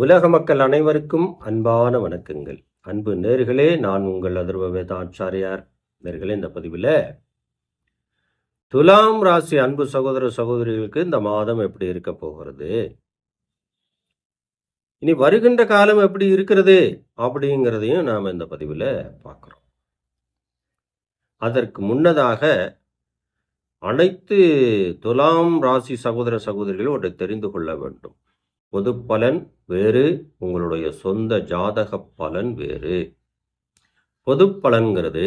உலக மக்கள் அனைவருக்கும் அன்பான வணக்கங்கள். அன்பு நேர்களே நான் உங்கள் அதர்வ வேதாச்சாரியார் நேர்களே இந்த பதிவில் துலாம் ராசி அன்பு சகோதர சகோதரிகளுக்கு இந்த மாதம் எப்படி இருக்க போகிறது? இனி வருகின்ற காலம் எப்படி இருக்கிறது? அப்படிங்கிறதையும் நாம் இந்த பதிவில் பார்க்குறோம். அதற்கு முன்னதாக அனைத்து துலாம் ராசி சகோதர சகோதரிகளும் ஒன்றை தெரிந்து கொள்ள வேண்டும். பொது பலன் வேறு உங்களுடைய சொந்த ஜாதக பலன் வேறு. பொது பலன்கிறது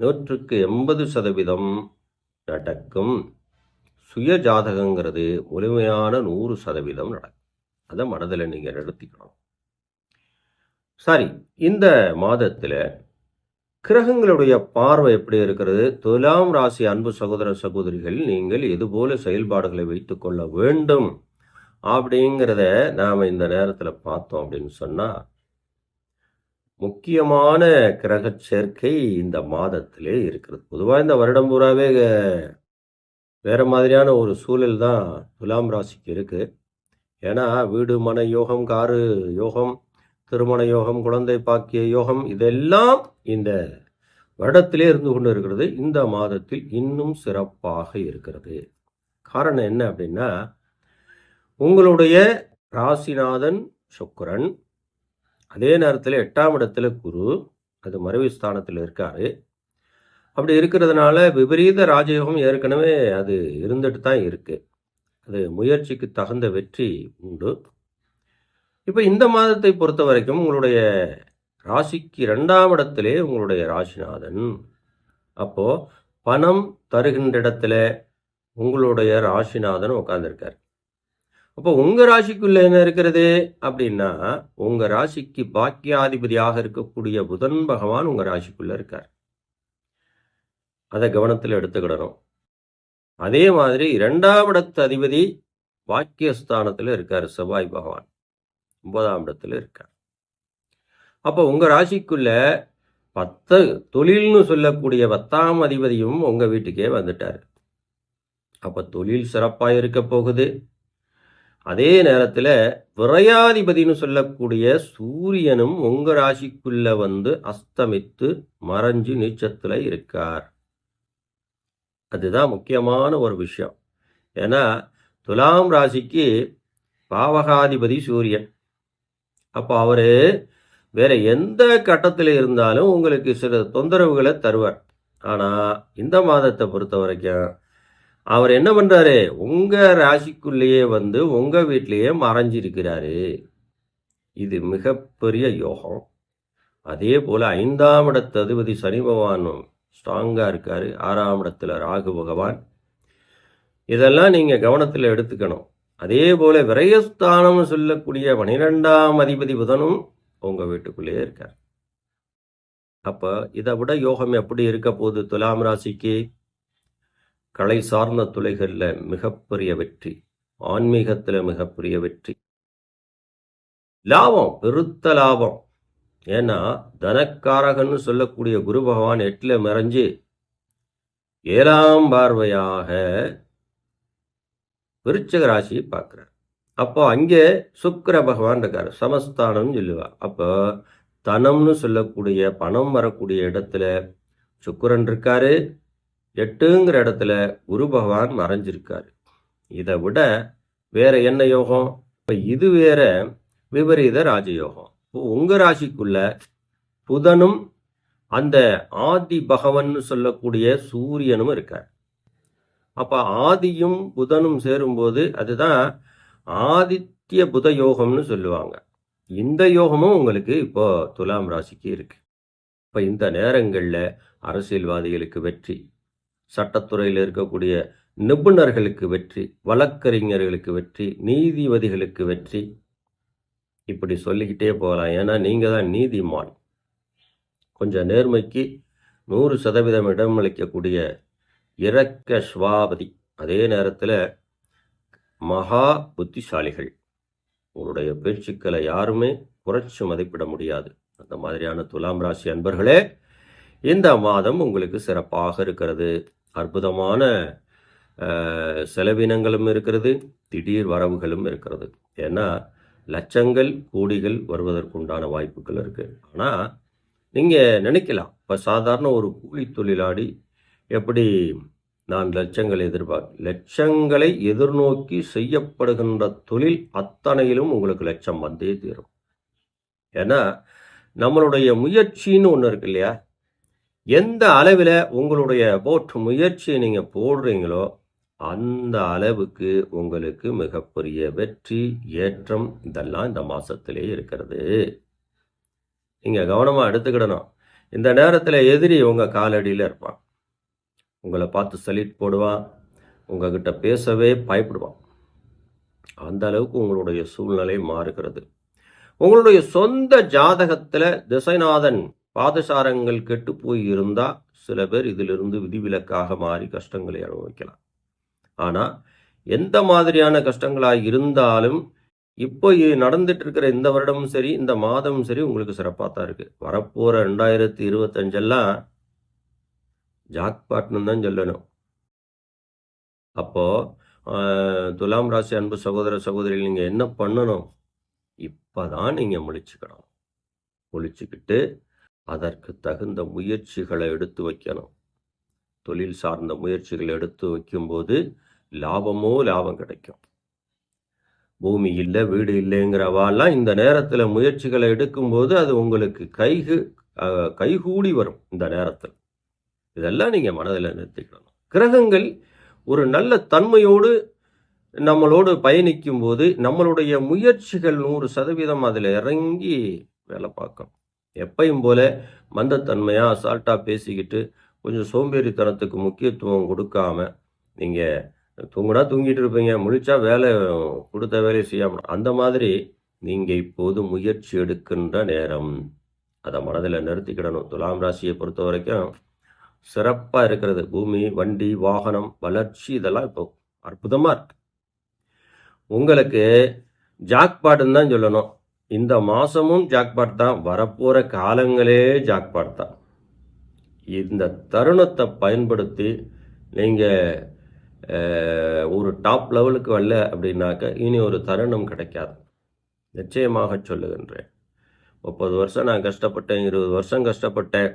நூற்றுக்கு எண்பது சதவீதம் நடக்கும். சுய ஜாதகங்கிறது முழுமையான நூறு சதவீதம் நடக்கும். அதை மனதில் நீங்கள் நடத்திக்கணும் சரி இந்த மாதத்தில் கிரகங்களுடைய பார்வை எப்படி இருக்கிறது? துலாம் ராசி அன்பு சகோதர சகோதரிகள் நீங்கள் இதுபோல செயல்பாடுகளை வைத்துக்கொள்ள வேண்டும்? அப்படிங்கிறத நாம் இந்த நேரத்தில் பார்த்தோம் அப்படின்னு சொன்னால் முக்கியமான கிரக சேர்க்கை இந்த மாதத்திலே இருக்கிறது. பொதுவாக இந்த வருடம் பூராவே வேறு மாதிரியான ஒரு சூழல் தான் துலாம் ராசிக்கு இருக்குது ஏன்னா வீடு மன யோகம் காரு யோகம் திருமண யோகம் குழந்தை பாக்கிய யோகம் இதெல்லாம் இந்த வருடத்திலே இருந்து கொண்டு இருக்கிறது. இந்த மாதத்தில் இன்னும் சிறப்பாக இருக்கிறது. காரணம் என்ன அப்படின்னா உங்களுடைய ராசிநாதன் சுக்கரன். அதே நேரத்தில் எட்டாம் இடத்துல குரு அது மறைவு ஸ்தானத்தில் இருக்காரு. அப்படி இருக்கிறதுனால விபரீத ராஜயோகம் ஏற்கனவே அது இருந்துட்டு தான் இருக்கு. அது முயற்சிக்கு தகுந்த வெற்றி உண்டு. இப்போ இந்த மாதத்தை பொறுத்த வரைக்கும் உங்களுடைய ராசிக்கு ரெண்டாம் இடத்திலே உங்களுடைய ராசிநாதன். அப்போது பணம் தருகின்ற இடத்துல உங்களுடைய ராசிநாதன் உட்காந்துருக்கார் அப்போ உங்கள் ராசிக்குள்ளே என்ன இருக்கிறது அப்படின்னா உங்கள் ராசிக்கு பாக்கியாதிபதியாக இருக்கக்கூடிய புதன் பகவான் உங்கள் ராசிக்குள்ளே இருக்கார். அதை கவனத்தில் எடுத்துக்கிடணும். அதே மாதிரி இரண்டாம் இடத்து அதிபதி பாக்கியஸ்தானத்தில் இருக்கார் செவ்வாய் பகவான். ஒன்பதாம் இடத்துல இருக்கார். அப்போ உங்கள் ராசிக்குள்ள பத்து தொழில்னு சொல்லக்கூடிய பத்தாம் அதிபதியும் உங்கள் வீட்டுக்கே வந்துட்டார். அப்போ தொழில் சிறப்பாக இருக்க போகுது. அதே நேரத்தில் விரையாதிபதினு சொல்லக்கூடிய சூரியனும் உங்கள் ராசிக்குள்ளே வந்து அஸ்தமித்து மறைஞ்சு நீச்சத்தில் இருக்கார். அதுதான் முக்கியமான ஒரு விஷயம். ஏன்னா துலாம் ராசிக்கு பாவகாதிபதி சூரியன். அப்போ அவர் வேற எந்த கட்டத்தில் இருந்தாலும் உங்களுக்கு சில தொந்தரவுகளை தருவார். ஆனால் இந்த மாதத்தை பொறுத்த வரைக்கும் அவர் என்ன பண்ணுறாரு உங்கள் ராசிக்குள்ளேயே வந்து உங்கள் வீட்டிலேயே மறைஞ்சிருக்கிறாரு. இது மிகப்பெரிய யோகம். அதே போல் ஐந்தாம் இடத்து அதிபதி சனி பகவானும் ஸ்ட்ராங்காக இருக்கார். ஆறாம் இடத்துல ராகு பகவான். இதெல்லாம் நீங்கள் கவனத்தில் எடுத்துக்கணும். அதே போல் விரயஸ்தானம் சொல்லக்கூடிய பனிரெண்டாம் அதிபதி புதனும் உங்கள் வீட்டுக்குள்ளேயே இருக்கார். அப்போ இதை விட யோகம் எப்படி இருக்க போகுது? துலாம் ராசிக்கு கலை சார்ந்த துளைகளில் மிகப்பெரிய வெற்றி ஆன்மீகத்தில் மிகப்பெரிய வெற்றி. லாபம் பெருத்த லாபம். ஏன்னா தனக்காரகன்னு சொல்லக்கூடிய குரு பகவான் எட்டில் மறைஞ்சு ஏழாம் பார்வையாக விருச்சக ராசியை பார்க்குறார். அப்போ அங்கே சுக்கர பகவான் இருக்கார் சமஸ்தானம்னு சொல்லுவா. அப்போ தனம்னு சொல்லக்கூடிய பணம் வரக்கூடிய இடத்துல சுக்கரன் இருக்காரு எட்டுங்கிற இடத்துல குரு பகவான் மறைஞ்சிருக்கார். இதை விட வேற என்ன யோகம்? இப்போ இது வேற விபரீத ராஜயோகம். இப்போ உங்கள் ராசிக்குள்ள புதனும் அந்த ஆதி பகவன் சொல்லக்கூடிய சூரியனும் இருக்கார். அப்போ ஆதியும் புதனும் சேரும்போது அதுதான் ஆதித்ய புத யோகம்னு சொல்லுவாங்க. இந்த யோகமும் உங்களுக்கு இப்போ துலாம் ராசிக்கு இருக்கு. இப்போ இந்த நேரங்களில் அரசியல்வாதிகளுக்கு வெற்றி. சட்டத்துறையில் இருக்கக்கூடிய நிபுணர்களுக்கு வெற்றி வழக்கறிஞர்களுக்கு வெற்றி நீதிபதிகளுக்கு வெற்றி. இப்படி சொல்லிக்கிட்டே போகலாம். ஏன்னா நீங்கள் தான் நீதிமான். கொஞ்சம் நேர்மைக்கு நூறு சதவீதம் இடமளிக்கக்கூடிய இரக்க ஸ்வாபதி அதே நேரத்தில் மகா புத்திசாலிகள். உங்களுடைய பேச்சுக்களை யாருமே குறைச்சி மதிப்பிட முடியாது. அந்த மாதிரியான துலாம் ராசி அன்பர்களே இந்த மாதம் உங்களுக்கு சிறப்பாக இருக்கிறது. அற்புதமான செலவினங்களும் இருக்கிறது திடீர் வரவுகளும் இருக்கிறது. ஏன்னா லட்சங்கள் கோடிகள் வருவதற்குண்டான வாய்ப்புகள் இருக்குது ஆனால் நீங்கள் நினைக்கலாம் இப்போ சாதாரண ஒரு கூலி தொழிலாளி எப்படி நான் லட்சங்களை எதிர்பார்க்க லட்சங்களை எதிர்நோக்கி செய்யப்படுகின்ற தொழில் அத்தனையிலும் உங்களுக்கு லட்சம் வந்தே தீரும். ஏன்னா நம்மளுடைய முயற்சின்னு ஒன்று இருக்கு இல்லையா? எந்த அளவில் உங்களுடைய போற்று முயற்சியை நீங்கள் போடுறீங்களோ அந்த அளவுக்கு உங்களுக்கு மிகப்பெரிய வெற்றி ஏற்றம் இதெல்லாம் இந்த மாதத்திலே இருக்கிறது. நீங்கள் கவனமாக எடுத்துக்கிடணும். இந்த நேரத்தில் எதிரி உங்கள் காலடியில் இருப்பான். உங்களை பார்த்து சலிட் போடுவான். உங்ககிட்ட பேசவே பயப்படுவான். அந்த அளவுக்கு உங்களுடைய சூழ்நிலை மாறுகிறது. உங்களுடைய சொந்த ஜாதகத்தில் திசைநாதன் பாதசாரங்கள் கெட்டு போய் இருந்தால் சில பேர் இதிலிருந்து விதிவிலக்காக மாறி கஷ்டங்களை அனுபவிக்கலாம். ஆனால் எந்த மாதிரியான கஷ்டங்களாக இருந்தாலும் இப்போ நடந்துட்டு இருக்கிற இந்த வருடமும் சரி இந்த மாதமும் சரி உங்களுக்கு சிறப்பாக தான் இருக்குது வரப்போகிற ரெண்டாயிரத்தி இருபத்தஞ்செல்லாம் ஜாக்பாட்னு தான் சொல்லணும். அப்போது துலாம் ராசி அன்பு சகோதர சகோதரிகள் நீங்கள் என்ன பண்ணணும்? இப்போ தான் நீங்கள் முழிச்சுக்கணும். முழிச்சுக்கிட்டு அதற்கு தகுந்த முயற்சிகளை எடுத்து வைக்கணும். தொழில் சார்ந்த முயற்சிகளை எடுத்து வைக்கும்போது லாபமோ லாபம் கிடைக்கும். பூமி இல்லை வீடு இல்லைங்கிறவாலாம் இந்த நேரத்தில் முயற்சிகளை எடுக்கும்போது அது உங்களுக்கு கைகு கைகூடி வரும் இந்த நேரத்தில். இதெல்லாம் நீங்கள் மனதில் நிறுத்திக்கணும். கிரகங்கள் ஒரு நல்ல தன்மையோடு நம்மளோடு பயணிக்கும் போது நம்மளுடைய முயற்சிகள் நூறு சதவீதம் அதில் இறங்கி வேலை பார்க்கணும் எப்பையும் போல மந்தத்தன்மையாக அசால்ட்டாக பேசிக்கிட்டு கொஞ்சம் சோம்பேறித்தனத்துக்கு முக்கியத்துவம் கொடுக்காம நீங்கள் தூங்குனா தூங்கிட்டு இருப்பீங்க முழிச்சா வேலை கொடுத்த வேலையை செய்யாம அந்த மாதிரி நீங்கள் இப்போது முயற்சி எடுக்கின்ற நேரம். அதை மனதில் நிறுத்திக்கிடணும். துலாம் ராசியை பொறுத்த வரைக்கும் சிறப்பாக இருக்கிறது. பூமி வண்டி வாகனம் வளர்ச்சி இதெல்லாம் இப்போ அற்புதமாக இருக்கு. உங்களுக்கு ஜாக்பாட்டுன்னு தான் சொல்லணும். இந்த மாதமும் ஜாக்பாட் தான் வரப்போகிற காலங்களே ஜாக்பாட் தான். இந்த தருணத்தை பயன்படுத்தி நீங்கள் ஒரு டாப் லெவலுக்கு வரல அப்படின்னாக்க இனி ஒரு தருணம் கிடைக்காது. நிச்சயமாக சொல்லுகின்றேன். முப்பது வருஷம் நான் கஷ்டப்பட்டேன் இருபது வருஷம் கஷ்டப்பட்டேன்.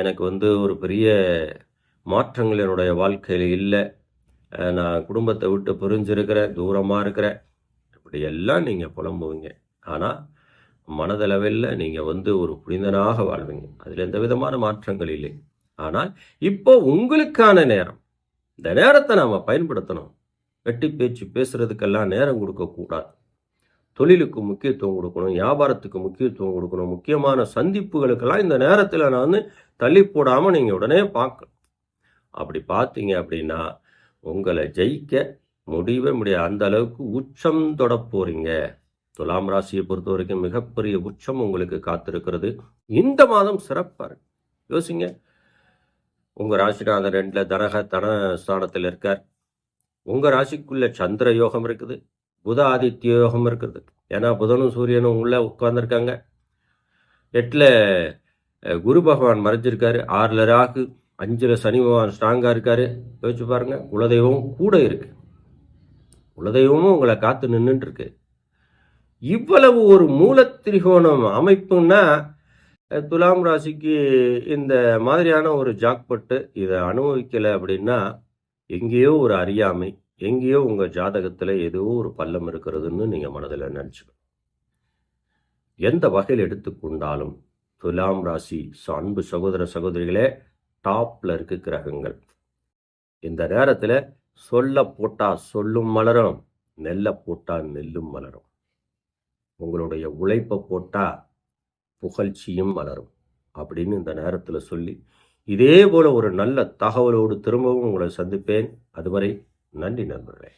எனக்கு வந்து ஒரு பெரிய மாற்றங்கள் என்னுடைய வாழ்க்கையில் இல்லை. நான் குடும்பத்தை விட்டு பிரிஞ்சிருக்கிறேன் தூரமாக இருக்கிறேன். இப்படி எல்லாம் நீங்கள் புலம்புவீங்க. ஆனால் மனதளவில் நீங்கள் வந்து ஒரு புனிதனாக வாழ்வீங்க. அதில் எந்த விதமான மாற்றங்கள் இல்லை. ஆனால் இப்போ உங்களுக்கான நேரம். இந்த நேரத்தை நாம் பயன்படுத்தணும். வெட்டி பேச்சு பேசுகிறதுக்கெல்லாம் நேரம் கொடுக்கக்கூடாது தொழிலுக்கு முக்கியத்துவம் கொடுக்கணும் வியாபாரத்துக்கு முக்கியத்துவம் கொடுக்கணும் முக்கியமான சந்திப்புகளுக்கெல்லாம் இந்த நேரத்தில் நான் வந்து தள்ளி போடாமல் நீங்கள் உடனே பார்க்கணும். அப்படி பார்த்தீங்க அப்படின்னா உங்களை ஜெயிக்க முடியவே முடியாது. அந்த அளவுக்கு உச்சம் தொட போறீங்க. துலாம் ராசியை பொறுத்த வரைக்கும் மிகப்பெரிய உச்சம் உங்களுக்கு காத்திருக்கிறது. இந்த மாதம் சிறப்பாக இருக்கு. யோசிங்க. உங்கள் ராசிநாதன் ரெண்டில் தனக தன ஸ்தானத்தில் இருக்கார். உங்கள் ராசிக்குள்ளே சந்திர யோகம் இருக்குது. புத ஆதித்ய யோகம் இருக்குது. ஏன்னா புதனும் சூரியனும் உள்ளே உட்கார்ந்துருக்காங்க. எட்டில் குரு பகவான் மறைஞ்சிருக்காரு. ஆறில் ராகு அஞ்சில் சனி பகவான் ஸ்ட்ராங்காக இருக்கார். யோசிச்சு பாருங்க. குலதெய்வம் கூட இருக்குது குலதெய்வமும் உங்களை காத்து நின்றுட்டுருக்கு இவ்வளவு ஒரு மூலத்திரிகோணம் அமைப்புன்னா துலாம் ராசிக்கு இந்த மாதிரியான ஒரு ஜாக்பட்டு இதை அனுபவிக்கலை அப்படின்னா எங்கேயோ ஒரு அறியாமை எங்கேயோ உங்கள் ஜாதகத்தில் ஏதோ ஒரு பள்ளம் இருக்கிறதுன்னு நீங்கள் மனதில் நினச்சிக்கணும். எந்த வகையில் எடுத்துக்கொண்டாலும் துலாம் ராசி அன்பு சகோதர சகோதரிகளே டாப்பில் இருக்கு கிரகங்கள். இந்த நேரத்தில் சொல்ல போட்டா சொல்லும் மலரும் நெல்ல போட்டா நெல்லும் மலரும். உங்களுடைய உழைப்பை போட்டால் புகழ்ச்சியும் மலரும் அப்படின்னு இந்த நேரத்தில் சொல்லி இதே போல் ஒரு நல்ல தகவலோடு திரும்பவும் உங்களை சந்திப்பேன். அதுவரை நன்றி நண்பர்களே.